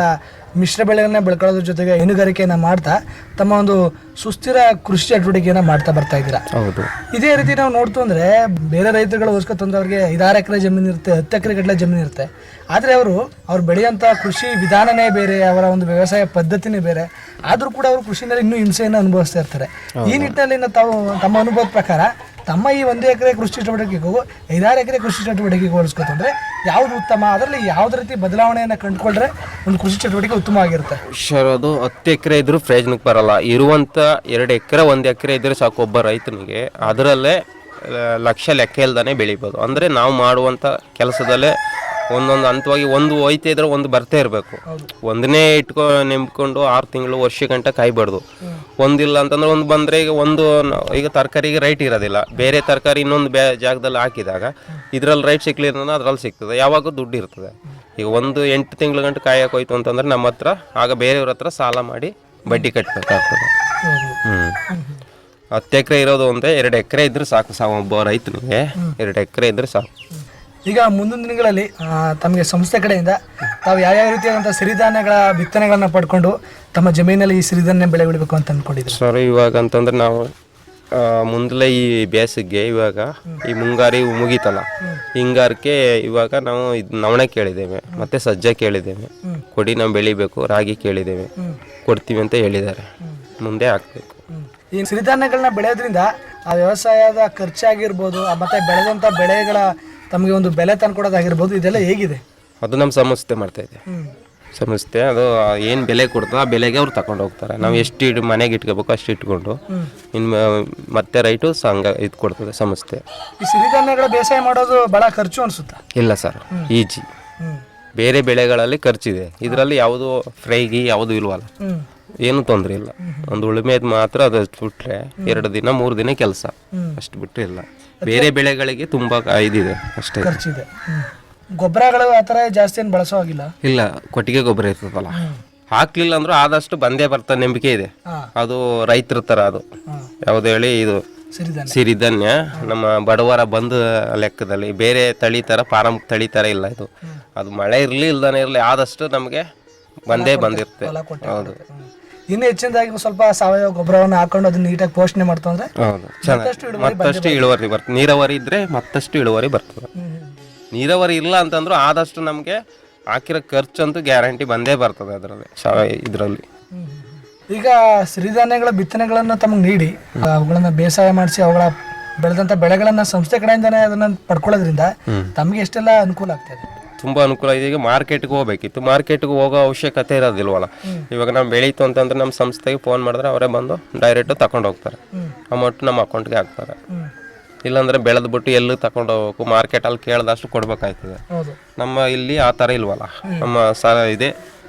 ಮಿಶ್ರ ಬೆಳೆಗಳನ್ನ ಬೆಳ್ಕೊಳ್ಳೋದ್ರ ಜೊತೆಗೆ ಹೈನುಗಾರಿಕೆಯನ್ನು ಮಾಡ್ತಾ ತಮ್ಮ ಒಂದು ಸುಸ್ಥಿರ ಕೃಷಿ ಚಟುವಟಿಕೆಯನ್ನು ಮಾಡ್ತಾ ಬರ್ತಾ ಇದ್ದೀರಾ? ಹೌದು. ಇದೇ ರೀತಿ ನಾವು ನೋಡ್ತು ಅಂದರೆ ಬೇರೆ ರೈತರುಗಳು ಹೋಸ್ಕೊ ತಂದವ್ರಿಗೆ ಐದಾರು ಎಕರೆ ಜಮೀನು ಇರುತ್ತೆ ಹತ್ತು ಎಕರೆ ಗಟ್ಟಲೆ ಜಮೀನು ಇರುತ್ತೆ. ಆದರೆ ಅವರು ಅವ್ರು ಬೆಳೆಯುವಂಥ ಕೃಷಿ ವಿಧಾನನೇ ಬೇರೆ ಅವರ ಒಂದು ವ್ಯವಸಾಯ ಪದ್ಧತಿನೇ ಬೇರೆ. ಆದರೂ ಕೂಡ ಅವರು ಕೃಷಿನಲ್ಲಿ ಇನ್ನೂ ಹಿಂಸೆಯನ್ನು ಅನುಭವಿಸ್ತಾ ಇರ್ತಾರೆ. ಈ ನಿಟ್ಟಿನಲ್ಲಿ ತಾವು ತಮ್ಮ ಅನುಭವದ ಪ್ರಕಾರ ತಮ್ಮ ಈ ಒಂದು ಎಕರೆ ಕೃಷಿ ಚಟುವಟಿಕೆಗೂ ಐದಾರು ಎಕರೆ ಕೃಷಿ ಚಟುವಟಿಕೆಗೆ ಹೋಲಿಸ್ಕೊತಂದ್ರೆ ಯಾವುದು ಉತ್ತಮ? ಅದರಲ್ಲಿ ಯಾವ್ದು ರೀತಿ ಬದಲಾವಣೆಯನ್ನು ಕಂಡುಕೊಂಡ್ರೆ ಒಂದು ಕೃಷಿ ಚಟುವಟಿಕೆ ಉತ್ತಮವಾಗಿರುತ್ತೆ ಸರ್ ಅದು ಹತ್ತು ಎಕರೆ ಇದ್ರೂ ಪ್ರಯೋಜನಕ್ಕೆ ಬರಲ್ಲ. ಇರುವಂಥ ಎರಡು ಎಕರೆ ಒಂದು ಎಕರೆ ಇದ್ರೆ ಸಾಕು ಒಬ್ಬ ರೈತನಿಗೆ. ಅದರಲ್ಲೇ ಲಕ್ಷ ಲೆಕ್ಕ ಇಲ್ದಾನೆ ಬೆಳಿಬೋದು. ಅಂದರೆ ನಾವು ಮಾಡುವಂಥ ಕೆಲಸದಲ್ಲೇ ಒಂದೊಂದು ಹಂತವಾಗಿ ಒಂದು ಹೋಯ್ತಾ ಇದ್ರೆ ಒಂದು ಬರ್ತಾ ಇರಬೇಕು. ಒಂದನ್ನೇ ಇಟ್ಕೊ ನೆಂಬ್ಕೊಂಡು ಆರು ತಿಂಗಳು ವರ್ಷ ಗಂಟೆ ಕಾಯ್ಬಾರ್ದು. ಒಂದಿಲ್ಲ ಅಂತಂದ್ರೆ ಒಂದು ಬಂದರೆ ಈಗ ಒಂದು ಈಗ ತರಕಾರಿಗೆ ರೈಟ್ ಇರೋದಿಲ್ಲ. ಬೇರೆ ತರಕಾರಿ ಇನ್ನೊಂದು ಬೇ ಜಾಗದಲ್ಲಿ ಹಾಕಿದಾಗ ಇದ್ರಲ್ಲಿ ರೈಟ್ ಸಿಕ್ಲಿಲ್ಲ ಅದ್ರಲ್ಲಿ ಸಿಗ್ತದೆ. ಯಾವಾಗ ದುಡ್ಡು ಇರ್ತದೆ. ಈಗ ಒಂದು ಎಂಟು ತಿಂಗಳ ಗಂಟೆ ಕಾಯಕ್ಕೆ ಹೋಯ್ತು ಅಂತಂದ್ರೆ ನಮ್ಮ ಹತ್ರ, ಆಗ ಬೇರೆಯವ್ರ ಹತ್ರ ಸಾಲ ಮಾಡಿ ಬಡ್ಡಿ ಕಟ್ಟಬೇಕಾಗ್ತದೆ ಹ್ಞೂ ಹತ್ತು ಎಕರೆ ಇರೋದು ಒಂದೇ, ಎರಡು ಎಕರೆ ಇದ್ರೆ ಸಾಕು ಸಾ ಒಬ್ಬ ರೈತನಿಗೆ, ಎರಡು ಎಕರೆ ಇದ್ರೆ ಸಾಕು. ಈಗ ಮುಂದಿನ ದಿನಗಳಲ್ಲಿ ತಮಗೆ ಸಂಸ್ಥೆ ಕಡೆಯಿಂದ ತಾವು ಯಾವ್ಯಾವ ರೀತಿಯಾದಂಥ ಸಿರಿಧಾನ್ಯಗಳ ಬಿತ್ತನೆಗಳನ್ನ ಪಡ್ಕೊಂಡು ತಮ್ಮ ಜಮೀನಲ್ಲಿ ಈ ಸಿರಿಧಾನ್ಯ ಬೆಳೆ ಬಿಡಬೇಕು ಅಂತ ಅಂದ್ಕೊಂಡಿದ್ರು ಸರ್ ಇವಾಗ ಅಂತಂದ್ರೆ ನಾವು ಮುಂದಲೇ ಈ ಬೇಸಿಗೆ ಇವಾಗ ಈ ಮುಂಗಾರಿ ಮುಗೀತಲ್ಲ. ಹಿಂಗಾರಕ್ಕೆ ಇವಾಗ ನಾವು ಇದು ನವಣೆ ಕೇಳಿದ್ದೇವೆ ಮತ್ತೆ ಸಜ್ಜೆ ಕೇಳಿದ್ದೇವೆ. ಕೊಡಿ ನಾವು ಬೆಳಿಬೇಕು ರಾಗಿ ಕೇಳಿದ್ದೇವೆ. ಕೊಡ್ತೀವಿ ಅಂತ ಹೇಳಿದ್ದಾರೆ. ಮುಂದೆ ಹಾಕ್ಬೇಕು. ಈ ಸಿರಿಧಾನ್ಯಗಳನ್ನ ಬೆಳೆಯೋದ್ರಿಂದ ಆ ವ್ಯವಸಾಯದ ಖರ್ಚಾಗಿರ್ಬೋದು ಮತ್ತೆ ಬೆಳೆದಂಥ ಬೆಳೆಗಳ ತಮಗೆ ಒಂದು ಬೆಲೆ ತಂದ್ಕೊಡೋದಾಗಿರ್ಬೋದು ಇದೆಲ್ಲ ಹೇಗಿದೆ? ಅದು ನಮ್ಮ ಸಂಸ್ಥೆ ಮಾಡ್ತಾ ಇದೆ. ಸಂಸ್ಥೆ ಅದು ಏನು ಬೆಲೆ ಕೊಡ್ತದೆ ಆ ಬೆಲೆಗೆ ಅವ್ರು ತಗೊಂಡು ಹೋಗ್ತಾರೆ. ನಾವು ಎಷ್ಟು ಇಡ್ ಮನೆಗೆ ಇಟ್ಕೋಬೇಕು ಅಷ್ಟು ಇಟ್ಕೊಂಡು ಇನ್ನು ಮತ್ತೆ ರೈಟು ಸಂಘ ಇದು ಕೊಡ್ತದೆ ಸಂಸ್ಥೆ ಈ ಸಿರಿಧಾನ್ಯಗಳ ಬೇಸಾಯ ಮಾಡೋದು ಬಹಳ ಖರ್ಚು ಅನಿಸುತ್ತಾ? ಇಲ್ಲ ಸರ್ ಈಜಿ. ಬೇರೆ ಬೆಳೆಗಳಲ್ಲಿ ಖರ್ಚಿದೆ. ಇದರಲ್ಲಿ ಯಾವುದು ಫ್ರೈಗಿ ಯಾವುದು ಇಲ್ವಲ್ಲ. ಏನು ತೊಂದರೆ ಇಲ್ಲ. ಒಂದು ಉಳುಮೆ ಮಾತ್ರ ಅದು ಬಿಟ್ರೆ ಎರಡು ದಿನ ಮೂರು ದಿನ ಕೆಲಸ. ಅಷ್ಟು ಬಿಟ್ಟರೆ ಇಲ್ಲ. ಬೇರೆ ಬೆಳೆಗಳಿಗೆ ತುಂಬಾ ಇದಿದೆ ಅಷ್ಟೇ. ಖರ್ಚಿದೆ. ಗೊಬ್ಬರಗಳು ಆ ಥರ ಜಾಸ್ತಿ ಏನು ಬಳಸೋ ಆಗಿಲ್ಲ ಇಲ್ಲ ಕೊಟ್ಟಿಗೆ ಗೊಬ್ಬರ ಇರ್ತದಲ್ಲ. ಹಾಕ್ಲಿಲ್ಲ ಅಂದ್ರೂ ಆದಷ್ಟು ಬಂದೇ ಬರ್ತಾ ನಂಬಿಕೆ ಇದೆ. ಅದು ರೈತರ ತರ ಅದು. ಯಾವ್ದು ಹೇಳಿ ಇದು ಸಿರಿಧಾನ್ಯ. ನಮ್ಮ ಬಡವರ ಬಂಧು ಲೆಕ್ಕದಲ್ಲಿ ಬೇರೆ ತಳಿ ತರ ಫಾರಂ ತಳಿ ತರ ಇಲ್ಲ ಇದು. ಅದು ಮಳೆ ಇರಲಿ ಇಲ್ದಾನೆ ಇರಲಿ ಆದಷ್ಟು ನಮಗೆ ಬಂದೇ ಬಂದಿರುತ್ತೆ. ಹೌದು. ಇನ್ನು ಹೆಚ್ಚಿನದಾಗಿ ಸ್ವಲ್ಪ ಸಾವಯವ ಗೊಬ್ಬರವನ್ನು ಹಾಕೊಂಡು ಅದನ್ನ ನೀಟಾಗಿ ಪೋಷಣೆ ಮಾಡ್ತಂದ್ರೆ ಹೌದು ಚೆನ್ನಾಗಿ ಮತ್ತಷ್ಟು ಇಳುವರಿ ಬರ್ತದೆ. ನೀರಾವರಿ ಇದ್ರೆ ಮತ್ತಷ್ಟು ಇಳುವರಿ ಬರ್ತದೆ. ನೀರಾವರಿ ಇಲ್ಲ ಅಂತಂದ್ರೂ ಆದಷ್ಟು ನಮಗೆ ಹಾಕಿರೋ ಖರ್ಚಂತೂ ಗ್ಯಾರಂಟಿ ಬಂದೇ ಬರ್ತದೆ ಅದರಲ್ಲಿ ಇದರಲ್ಲಿ. ಈಗ ಸಿರಿಧಾನ್ಯಗಳ ಬಿತ್ತನೆಗಳನ್ನು ತಮಗೆ ನೀಡಿ ಅವುಗಳನ್ನ ಬೇಸಾಯ ಮಾಡಿಸಿ ಅವುಗಳ ಬೆಳೆದಂತ ಬೆಳೆಗಳನ್ನ ಸಂಸ್ಥೆ ಕಡೆಯಿಂದಾನೇ ಅದನ್ನ ಪಡ್ಕೊಳ್ಳೋದ್ರಿಂದ ತಮಗೆ ಎಷ್ಟೆಲ್ಲ ಅನುಕೂಲ ಆಗ್ತದೆ? ತುಂಬ ಅನುಕೂಲ ಇದೆ. ಈಗ ಮಾರ್ಕೆಟ್ಗೆ ಹೋಗ್ಬೇಕಿತ್ತು. ಮಾರ್ಕೆಟ್ಗೆ ಹೋಗೋ ಅವಶ್ಯಕತೆ ಇರೋದಿಲ್ವಲ್ಲ. ಇವಾಗ ನಾವು ಬೆಳೀತು ಅಂತಂದ್ರೆ ನಮ್ಮ ಸಂಸ್ಥೆಗೆ ಫೋನ್ ಮಾಡಿದ್ರೆ ಅವರೇ ಬಂದು ಡೈರೆಕ್ಟ್ ತಗೊಂಡು ಹೋಗ್ತಾರೆ. ಅಮೌಂಟ್ ನಮ್ಮ ಅಕೌಂಟ್ಗೆ ಹಾಕ್ತಾರೆ. ಇಲ್ಲಾಂದ್ರೆ ಬೆಳೆದ್ಬಿಟ್ಟು ಎಲ್ಲಿ ತಗೊಂಡು ಹೋಗ್ಬೇಕು ಮಾರ್ಕೆಟಲ್ಲಿ ಕೇಳ್ದಷ್ಟು ಕೊಡ್ಬೇಕಾಯ್ತದೆ. ನಮ್ಮ ಇಲ್ಲಿ ಆ ಥರ ಇಲ್ವಲ್ಲ. ನಮ್ಮ ಸ ಇದೆ.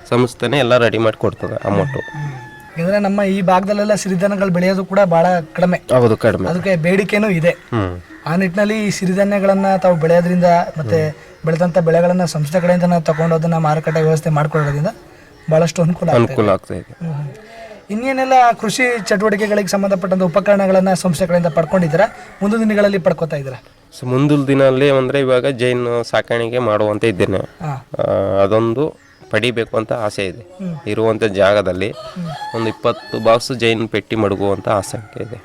ಸಂಸ್ಥೆನೇ ಎಲ್ಲ ರೆಡಿ ಮಾಡಿ ಕೊಡ್ತದೆ ಅಮೌಂಟು ಯಾಕಂದ್ರೆ ನಮ್ಮ ಈ ಭಾಗದಲ್ಲೆಲ್ಲ ಸಿರಿಧಾನ್ಯಗಳು ಬೆಳೆಯೋದು ಕೂಡ ಬಹಳ ಕಡಿಮೆ. ಹೌದು ಕಡಿಮೆ. ಅದಕ್ಕೆ ಬೇಡಿಕೆನೂ ಇದೆ. ಆ ನಿಟ್ಟಿನಲ್ಲಿ ಈ ಸಿರಿಧಾನ್ಯಗಳನ್ನ ತಾವು ಬೆಳೆಯೋದ್ರಿಂದ ಮತ್ತೆ ಬೆಳೆದಂತ ಬೆಳೆಗಳನ್ನು ಸಂಸ್ಥೆ ಕಡೆಯಿಂದ ನಾವು ತಗೊಂಡು ಅದನ್ನು ಮಾರುಕಟ್ಟೆ ವ್ಯವಸ್ಥೆ ಮಾಡಿಕೊಳ್ಳೋದ್ರಿಂದ ಭಾಳಷ್ಟು ಅನುಕೂಲ ಅನುಕೂಲ ಆಗ್ತಾ ಇದೆ. ಇನ್ನೇನೆಲ್ಲ ಕೃಷಿ ಚಟುವಟಿಕೆಗಳಿಗೆ ಸಂಬಂಧಪಟ್ಟಂತ ಉಪಕರಣಗಳನ್ನು ಸಂಸ್ಥೆ ಕಡೆಯಿಂದ ಪಡ್ಕೊಂಡಿದ್ದೀರಾ? ಮುಂದಿನ ದಿನಗಳಲ್ಲಿ ಪಡ್ಕೊತಾ ಇದ್ದೀರಾ? ಸೊ ಮುಂದಿನ ದಿನಲ್ಲಿ ಅಂದರೆ ಇವಾಗ ಜೈನ್ ಸಾಕಾಣಿಕೆ ಮಾಡುವಂತ ಇದ್ದೇನೆ. ಅದೊಂದು ಪಡಿಬೇಕು ಅಂತ ಆಸೆ ಇದೆ. ಇರುವಂಥ ಜಾಗದಲ್ಲಿ ಒಂದು ಇಪ್ಪತ್ತು ಬಾಕ್ಸ್ ಜೈನ್ ಪೆಟ್ಟಿ ಮಡಗುವಂತ ಆಸಕ್ತಿ ಇದೆ.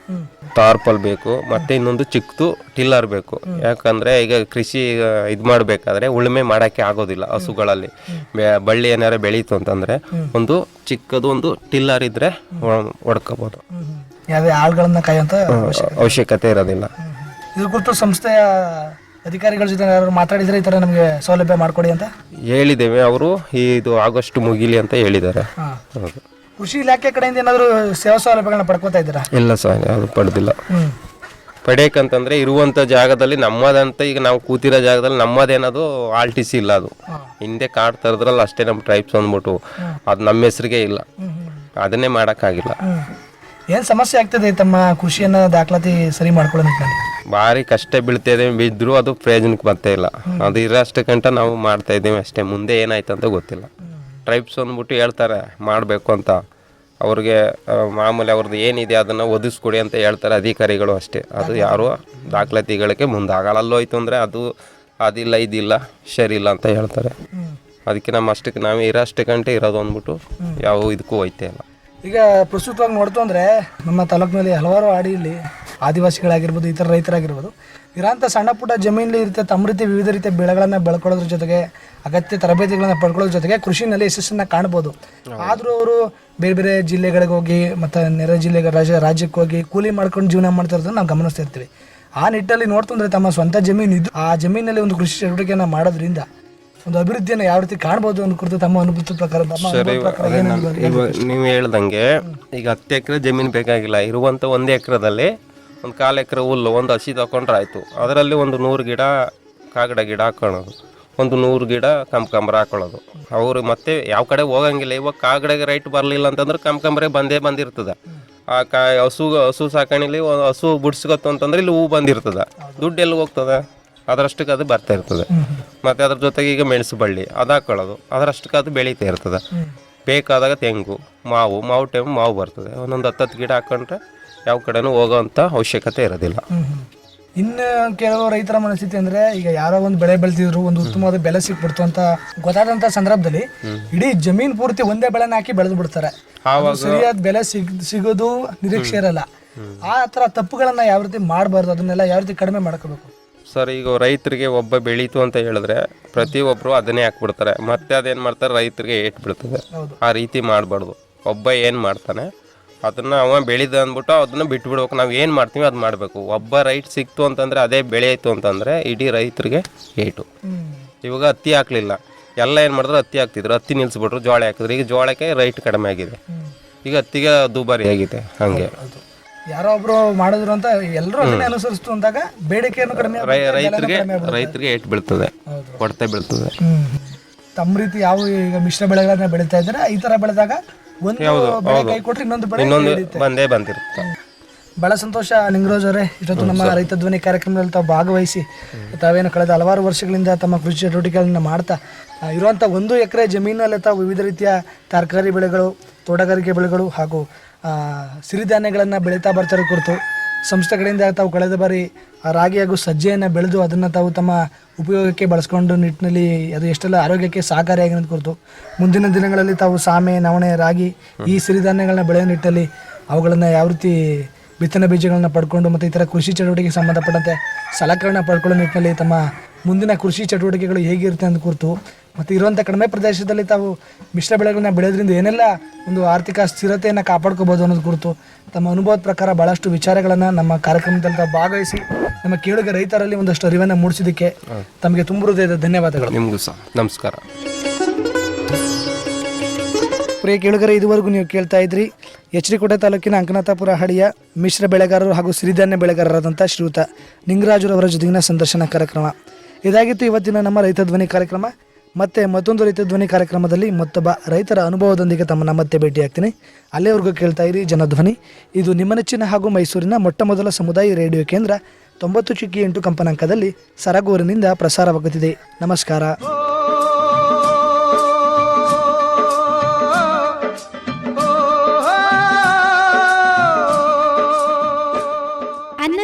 ಟಾರ್ಪಲ್ ಬೇಕು ಮತ್ತೆ ಇನ್ನೊಂದು ಚಿಕ್ಕದು ಟಿಲ್ಲರ್ ಬೇಕು. ಯಾಕಂದ್ರೆ ಈಗ ಕೃಷಿ ಇದು ಮಾಡಬೇಕಾದ್ರೆ ಉಳುಮೆ ಮಾಡೋಕ್ಕೆ ಆಗೋದಿಲ್ಲ ಹಸುಗಳಲ್ಲಿ. ಬಳ್ಳಿ ಏನಾರ ಬೆಳೀತು ಅಂತಂದ್ರೆ ಒಂದು ಚಿಕ್ಕದು ಒಂದು ಟಿಲ್ಲರ್ ಇದ್ರೆ ಹೊಡ್ಕೋಬಹುದು ಯಾವುದೇ ಆಳುಗಳನ್ನ ಕಾಯುವಂತ ಅವಶ್ಯಕತೆ ಇರೋದಿಲ್ಲ. ಇದ್ರ ಕುರಿತು ಸಂಸ್ಥೆಯ ಅಧಿಕಾರಿಗಳ ಜೊತೆ ಯಾರು ಮಾತಾಡಿದ್ರೆ ಈ ತರ ನಮಗೆ ಸೌಲಭ್ಯ ಮಾಡಿಕೊಡಿ ಅಂತ? ಹೇಳಿದ್ದೇವೆ ಅವರು. ಇದು ಆಗಸ್ಟ್ ಮುಗಿಲಿ ಅಂತ ಹೇಳಿದ್ದಾರೆ. ಹಾ. ಹೌದು. ಕೃಷಿ ಇಲಾಖೆ ಕಡೆಯಿಂದ ಏನಾದರೂ ಸೇವಾ ಸೌಲಭ್ಯಗಳನ್ನ ಪಡ್ಕೋತಾ ಇದ್ದೀರಾ? ಇಲ್ಲ ಸರ್ ಅದು ಪಡೆದಿಲ್ಲ. ಪಡೆಯಕಂತಂದ್ರೆ ಪಡೆಯಕ್ಕಂತಂದ್ರೆ ಇರುವಂತ ಜಾಗದಲ್ಲಿ ನಮ್ಮದಂತ ಈಗ ನಾವು ಕೂತಿರೋ ಜಾಗದಲ್ಲಿ ನಮ್ಮದೇನದು ಆರ್ ಟಿ ಸಿ ಇಲ್ಲ ಅದು. ಹಿಂದೆ ಕಾರ್ಡ್ ತರದ್ರಲ್ಲ ಅಷ್ಟೇ ನಮ್ಮ ಟ್ರೈಬ್ಸ್ ಅಂದ್ಬಿಟ್ಟು. ಅದು ನಮ್ಮ ಹೆಸರಿಗೆ ಇಲ್ಲ. ಅದನ್ನೇ ಮಾಡೋಕ್ಕಾಗಿಲ್ಲ. ಏನು ಏನ್ ಸಮಸ್ಯೆ ಆಗ್ತದೆ ತಮ್ಮ ಕೃಷಿಯನ್ನು ದಾಖಲಾತಿ ಸರಿ ಮಾಡ್ಕೊಳ್ಳೋ ನಿಟ್ಟಿನಲ್ಲಿ ಭಾರಿ ಕಷ್ಟ ಬೀಳ್ತಾ ಬಿದ್ದರೂ ಅದು ಪ್ರಯೋಜನಕ್ಕೆ ಬರ್ತಾ ಇಲ್ಲ. ಅದು ಇರೋಷ್ಟಕ್ಕಂಟ ನಾವು ಮಾಡ್ತಾ ಇದ್ದೀವಿ ಅಷ್ಟೇ. ಮುಂದೆ ಏನಾಯ್ತು ಅಂತ ಗೊತ್ತಿಲ್ಲ. ಟ್ರೈಬ್ಸ್ ಅಂದ್ಬಿಟ್ಟು ಹೇಳ್ತಾರೆ ಮಾಡಬೇಕು ಅಂತ. ಅವ್ರಿಗೆ ಮಾಮೂಲಿ ಅವ್ರದ್ದು ಏನಿದೆ ಅದನ್ನು ಒದಿಸ್ಕೊಡಿ ಅಂತ ಹೇಳ್ತಾರೆ ಅಧಿಕಾರಿಗಳು ಅಷ್ಟೇ. ಅದು ಯಾರು ದಾಖಲಾತಿಗಳಿಗೆ ಮುಂದಾಗಲ್ಲ ಅಲ್ಲೋಯ್ತು ಅಂದರೆ ಅದು ಅದಿಲ್ಲ ಇದಿಲ್ಲ ಸರಿ ಇಲ್ಲ ಅಂತ ಹೇಳ್ತಾರೆ. ಅದಕ್ಕೆ ನಮ್ಮ ಅಷ್ಟಕ್ಕೆ ನಾವೇ ಇರೋ ಅಷ್ಟಕ್ಕಂಟೆ ಇರೋದು ಅಂದ್ಬಿಟ್ಟು ಯಾವ ಇದಕ್ಕೂ ಹೋಯ್ತೇ ಇಲ್ಲ. ಈಗ ಪ್ರಸ್ತುತವಾಗಿ ನೋಡ್ತು ಅಂದರೆ ನಮ್ಮ ತಾಲೂಕಿನಲ್ಲಿ ಹಲವಾರು ಆಡಿಯಲ್ಲಿ ಆದಿವಾಸಿಗಳಾಗಿರ್ಬೋದು ಇತರ ರೈತರಾಗಿರ್ಬೋದು ಇರೋಂಥ ಸಣ್ಣ ಪುಟ್ಟ ಜಮೀನಲ್ಲಿ ಇರುತ್ತೆ ತಮ್ಮ ರೀತಿ ವಿವಿಧ ರೀತಿಯ ಬೆಳೆಗಳನ್ನ ಬೆಳ್ಕೊಳ್ಳೋದ್ರ ಜೊತೆಗೆ ಅಗತ್ಯ ತರಬೇತಿಗಳನ್ನ ಪಡ್ಕೊಳ್ಳೋದ್ರ ಜೊತೆಗೆ ಕೃಷಿನಲ್ಲಿ ಯಶಸ್ಸನ್ನ ಕಾಣ್ಬೋದು. ಆದರೂ ಅವರು ಬೇರೆ ಬೇರೆ ಜಿಲ್ಲೆಗಳಿಗೆ ಹೋಗಿ ಮತ್ತು ನೆರೆ ಜಿಲ್ಲೆಗೆ ರಾಜ್ಯ ರಾಜ್ಯಕ್ಕೆ ಹೋಗಿ ಕೂಲಿ ಮಾಡ್ಕೊಂಡು ಜೀವನ ಮಾಡ್ತಾ ಇರೋದನ್ನ ನಾವು ಗಮನಿಸ್ತಾ ಇರ್ತೀವಿ. ಆ ನಿಟ್ಟಲ್ಲಿ ನೋಡ್ತಂದ್ರೆ ತಮ್ಮ ಸ್ವಂತ ಜಮೀನು ಇದ್ದು ಆ ಜಮೀನಲ್ಲಿ ಒಂದು ಕೃಷಿ ಚಟುವಟಿಕೆಯನ್ನು ಮಾಡೋದ್ರಿಂದ ಒಂದು ಅಭಿವೃದ್ಧಿಯನ್ನು ಯಾವ ರೀತಿ ಕಾಣಬಹುದು ಅನ್ನೋ ಕುರಿತು ತಮ್ಮ ಅನುಭೂತಿ ಪ್ರಕಾರ ತಮ್ಮ ಅನುಭವದ ಪ್ರಕಾರ ಅದೇ ಏನು ನಾನು ಅನ್ಬೋದು? ಇವಾಗ ನೀವು ಹೇಳ್ದಂಗೆ ಈಗ ಹತ್ತು ಎಕರೆ ಜಮೀನು ಬೇಕಾಗಿಲ್ಲ ಇರುವಂಥ ಒಂದು ಎಕರೆದಲ್ಲಿ ಒಂದು ಕಾಲು ಎಕರೆ ಹುಲ್ಲು ಒಂದು ಹಸಿ ತಗೊಂಡ್ರೆ ಆಯಿತು. ಅದರಲ್ಲಿ ಒಂದು ನೂರು ಗಿಡ ಕಾಗಡ ಗಿಡ ಹಾಕೊಳ್ಳೋದು ಒಂದು ನೂರು ಗಿಡ ಕಂಬಕಂಬರ ಹಾಕೊಳ್ಳೋದು. ಅವರು ಮತ್ತೆ ಯಾವ ಕಡೆ ಹೋಗಂಗಿಲ್ಲ ಇವಾಗ ಕಾಗಡೆಗೆ ರೈಟ್ ಬರಲಿಲ್ಲ ಅಂತಂದ್ರೆ ಕಂಬ್ಕಂಬರೆ ಬಂದೇ ಬಂದಿರ್ತದೆ. ಆ ಕಾ ಹಸು ಹಸು ಸಾಕಾಣಿಲಿ ಒಂದು ಹಸು ಬಿಡ್ಸ್ಕೊತ್ತು ಅಂತಂದ್ರೆ ಇಲ್ಲಿ ಹೂ ಬಂದಿರ್ತದೆ. ದುಡ್ಡು ಎಲ್ಲಿ ಹೋಗ್ತದೆ? ಅದರಷ್ಟಕ್ಕೆ ಅದು ಬರ್ತಾ ಇರ್ತದೆ. ಮತ್ತು ಅದ್ರ ಜೊತೆಗೆ ಈಗ ಮೆಣಸು ಬಳ್ಳಿ ಅದು ಹಾಕೊಳ್ಳೋದು. ಅದರಷ್ಟಕ್ಕೆ ಅದು ಬೆಳೀತಾ ಇರ್ತದೆ. ಬೇಕಾದಾಗ ತೆಂಗು ಮಾವು ಮಾವು ಟೈಮ್ ಮಾವು ಬರ್ತದೆ. ಒಂದೊಂದು ಹತ್ತತ್ತು ಗಿಡ ಹಾಕೊಂಡ್ರೆ ಯಾವ ಕಡೆನೂ ಹೋಗೋವಂಥ ಅವಶ್ಯಕತೆ ಇರೋದಿಲ್ಲ. ಇನ್ನು ಕೆಲವು ರೈತರ ಮನಸ್ಥಿತಿ ಅಂದ್ರೆ ಈಗ ಯಾರೋ ಒಂದು ಬೆಳೆ ಬೆಳೆದಿದ್ರು ಒಂದು ಉತ್ತಮವಾದ ಬೆಲೆ ಸಿಕ್ಬಿಡ್ತು ಅಂತ ಗೊತ್ತಾದಂತ ಸಂದರ್ಭದಲ್ಲಿ ಇಡೀ ಜಮೀನ್ ಪೂರ್ತಿ ಒಂದೇ ಬೆಳೆನ ಹಾಕಿ ಬೆಳೆದು ಬಿಡ್ತಾರೆ. ಸರಿಯಾದ ಬೆಲೆ ಸಿಗ್ ಸಿಗೋದು ನಿರೀಕ್ಷೆ ಇರಲ್ಲ. ಆ ತರ ತಪ್ಪುಗಳನ್ನ ಯಾವ ರೀತಿ ಮಾಡಬಾರ್ದು ಅದನ್ನೆಲ್ಲ ಯಾವ ರೀತಿ ಕಡಿಮೆ ಮಾಡ್ಕೋಬೇಕು? ಸರ್ ಈಗ ರೈತರಿಗೆ ಒಬ್ಬ ಬೆಳೀತು ಅಂತ ಹೇಳಿದ್ರೆ ಪ್ರತಿಯೊಬ್ಬರು ಅದನ್ನೇ ಹಾಕ್ಬಿಡ್ತಾರೆ. ಮತ್ತೆ ಅದೇನು ಮಾಡ್ತಾರೆ? ರೈತರಿಗೆ ಏಟ್ ಬಿಡ್ತದೆ. ಆ ರೀತಿ ಮಾಡಬಾರ್ದು. ಒಬ್ಬ ಏನು ಮಾಡ್ತಾನೆ ಅದನ್ನ ಅವ ಬೆಳೆದ ಅಂದ್ಬಿಟ್ಟು ಅದನ್ನ ಬಿಟ್ಬಿಡ್ಬೇಕು. ನಾವು ಏನು ಮಾಡ್ತೀವಿ ಅದು ಮಾಡಬೇಕು. ಒಬ್ಬ ರೈಟ್ ಸಿಕ್ತು ಅಂತಂದ್ರೆ ಅದೇ ಬೆಳೆಯಿತು ಅಂತಂದ್ರೆ ಇಡೀ ರೈತರಿಗೆ ಏಟು. ಇವಾಗ ಹತ್ತಿ ಹಾಕಲಿಲ್ಲ. ಎಲ್ಲ ಏನು ಮಾಡಿದ್ರು ಹತ್ತಿ ಹಾಕ್ತಿದ್ರು. ಹತ್ತಿ ನಿಲ್ಸ್ಬಿಟ್ರು ಜೋಳ ಹಾಕಿದ್ರು ಈಗ ಜೋಳಕ್ಕೆ ರೈಟ್ ಕಡಿಮೆ ಆಗಿದೆ. ಈಗ ಹತ್ತಿಗೆ ದುಬಾರಿ ಆಗಿದೆ ಹಂಗೆ. ಯಾರೋ ಒಬ್ರು ಮಾಡಿದ್ರು ಅಂತ ಎಲ್ಲರೂ ಅದನ್ನೇ ಅನುಸರಿಸ್ತು ಅಂದಾಗ ಬೇಡಿಕೆಯನ್ನು ಕಡಿಮೆ ರೈ ಆಗುತ್ತೆ, ಬೆಲೆನೂ ರೈತರಿಗೆ ಕಡಿಮೆ ಆಗುತ್ತೆ. ರೈತರಿಗೆ ಏಟ್ ಬೀಳ್ತದೆ. ಕೊಡ್ತಾ ಬೀಳ್ತದೆ. ಹ್ಮ್. ತಮ್ಮ ರೀತಿ ಯಾವ ಈಗ ಮಿಶ್ರ ಬೆಳೆಗಳನ್ನ ಬೆಳೀತಾ ಇದ್ರೆ ಈ ತರ ಬೆಳೆದಾಗ ಒಂದು ಬೆಳೆ ಕೈ ಕೊಟ್ರೆ ಇನ್ನೊಂದು ಬೆಳೆ ಇನ್ನೊಂದು. ಬಂದೇ ಬಂದಿರುತ್ತೆ. ಬಹಳ ಸಂತೋಷ ನಿಂಗರೋಜ್ ಅವರೇ. ಇಷ್ಟೊತ್ತು ನಮ್ಮ ರೈತ ಧ್ವನಿ ಕಾರ್ಯಕ್ರಮದಲ್ಲಿ ತಾವು ಭಾಗವಹಿಸಿ ತಾವೇನು ಕಳೆದ ಹಲವಾರು ವರ್ಷಗಳಿಂದ ತಮ್ಮ ಕೃಷಿ ಚಟುವಟಿಕೆಗಳನ್ನ ಮಾಡ್ತಾ ಆ, ಇರುವಂಥ ಒಂದು ಎಕರೆ ಜಮೀನಲ್ಲಿ ತಾವು ವಿವಿಧ ರೀತಿಯ ತರಕಾರಿ ಬೆಳೆಗಳು ತೋಟಗಾರಿಕೆ ಬೆಳೆಗಳು ಹಾಗೂ ಸಿರಿಧಾನ್ಯಗಳನ್ನು ಬೆಳೀತಾ ಬರ್ತಾರೆ ಕುರಿತು ಸಂಸ್ಥೆ ಕಡೆಯಿಂದ ತಾವು ಕಳೆದ ಬಾರಿ ರಾಗಿ ಹಾಗೂ ಸಜ್ಜೆಯನ್ನು ಬೆಳೆದು ಅದನ್ನು ತಾವು ತಮ್ಮ ಉಪಯೋಗಕ್ಕೆ ಬಳಸ್ಕೊಂಡು ನಿಟ್ಟಿನಲ್ಲಿ ಅದು ಎಷ್ಟೆಲ್ಲ ಆರೋಗ್ಯಕ್ಕೆ ಸಹಕಾರಿಯಾಗಿರೋದು ಕುರಿತು ಮುಂದಿನ ದಿನಗಳಲ್ಲಿ ತಾವು ಸಾಮೆ, ನವಣೆ, ರಾಗಿ ಈ ಸಿರಿಧಾನ್ಯಗಳನ್ನ ಬೆಳೆಯೋ ನಿಟ್ಟಲ್ಲಿ ಅವುಗಳನ್ನು ಯಾವ ರೀತಿ ಬಿತ್ತನೆ ಬೀಜಗಳನ್ನ ಪಡ್ಕೊಂಡು ಮತ್ತು ಇತರ ಕೃಷಿ ಚಟುವಟಿಕೆಗೆ ಸಂಬಂಧಪಟ್ಟಂತೆ ಸಲಕರಣೆ ಪಡ್ಕೊಳ್ಳೋ ನಿಟ್ಟಿನಲ್ಲಿ ತಮ್ಮ ಮುಂದಿನ ಕೃಷಿ ಚಟುವಟಿಕೆಗಳು ಹೇಗಿರುತ್ತೆ ಅಂತ ಕುರಿತು ಮತ್ತು ಇರುವಂಥ ಕಡಿಮೆ ಪ್ರದೇಶದಲ್ಲಿ ತಾವು ಮಿಶ್ರ ಬೆಳೆಗಳನ್ನ ಬೆಳೆಯೋದ್ರಿಂದ ಏನೆಲ್ಲ ಒಂದು ಆರ್ಥಿಕ ಸ್ಥಿರತೆಯನ್ನು ಕಾಪಾಡ್ಕೋಬೋದು ಅನ್ನೋದು ಕುರಿತು ತಮ್ಮ ಅನುಭವದ ಪ್ರಕಾರ ಭಾಳಷ್ಟು ವಿಚಾರಗಳನ್ನು ನಮ್ಮ ಕಾರ್ಯಕ್ರಮದಲ್ಲಿ ತಾವು ಭಾಗವಹಿಸಿ ನಮ್ಮ ಕೇಳುಗ ರೈತರಲ್ಲಿ ಒಂದಷ್ಟು ಅರಿವನ್ನು ಮೂಡಿಸಿದ್ದಕ್ಕೆ ತಮಗೆ ತುಂಬ ಹೃದಯದ ಧನ್ಯವಾದಗಳು. ನಿಮಗೂ ಸಹ. ನಮಸ್ಕಾರ. ಪ್ರಿಯ ಕೇಳುಗರೆ, ಇದುವರೆಗೂ ನೀವು ಕೇಳ್ತಾ ಇದ್ರಿ ಎಚ್ ಡಿ ಕೋಟೆ ತಾಲೂಕಿನ ಅಂಕನಾಥಪುರ ಹಳಿಯ ಮಿಶ್ರ ಬೆಳೆಗಾರರು ಹಾಗೂ ಸಿರಿಧಾನ್ಯ ಬೆಳೆಗಾರರಾದಂಥ ಶ್ರೀಯುತ ನಿಂಗರಾಜುರವರ ಜೊತೆಗಿನ ಸಂದರ್ಶನ ಕಾರ್ಯಕ್ರಮ. ಇದಾಗಿತ್ತು ಇವತ್ತಿನ ನಮ್ಮ ರೈತ ಧ್ವನಿ ಕಾರ್ಯಕ್ರಮ. ಮತ್ತೆ ಮತ್ತೊಂದು ರೈತ ಧ್ವನಿ ಕಾರ್ಯಕ್ರಮದಲ್ಲಿ ಮತ್ತೊಬ್ಬ ರೈತರ ಅನುಭವದೊಂದಿಗೆ ತಮ್ಮನ್ನ ಮತ್ತೆ ಭೇಟಿಯಾಗ್ತೀನಿ ಅಲ್ಲಿವರೆಗೂ ಕೇಳ್ತಾ ಇರಿ ಜನಧ್ವನಿ. ಇದು ನಿಮ್ಮ ನೆಚ್ಚಿನ ಹಾಗೂ ಮೈಸೂರಿನ ಮೊಟ್ಟ ಮೊದಲ ಸಮುದಾಯ ರೇಡಿಯೋ ಕೇಂದ್ರ ತೊಂಬತ್ತು ಚುಕ್ಕಿ ಎಂಟು ಕಂಪನಾಂಕದಲ್ಲಿ ಸರಗೂರಿನಿಂದ ಪ್ರಸಾರವಾಗುತ್ತಿದೆ. ನಮಸ್ಕಾರ.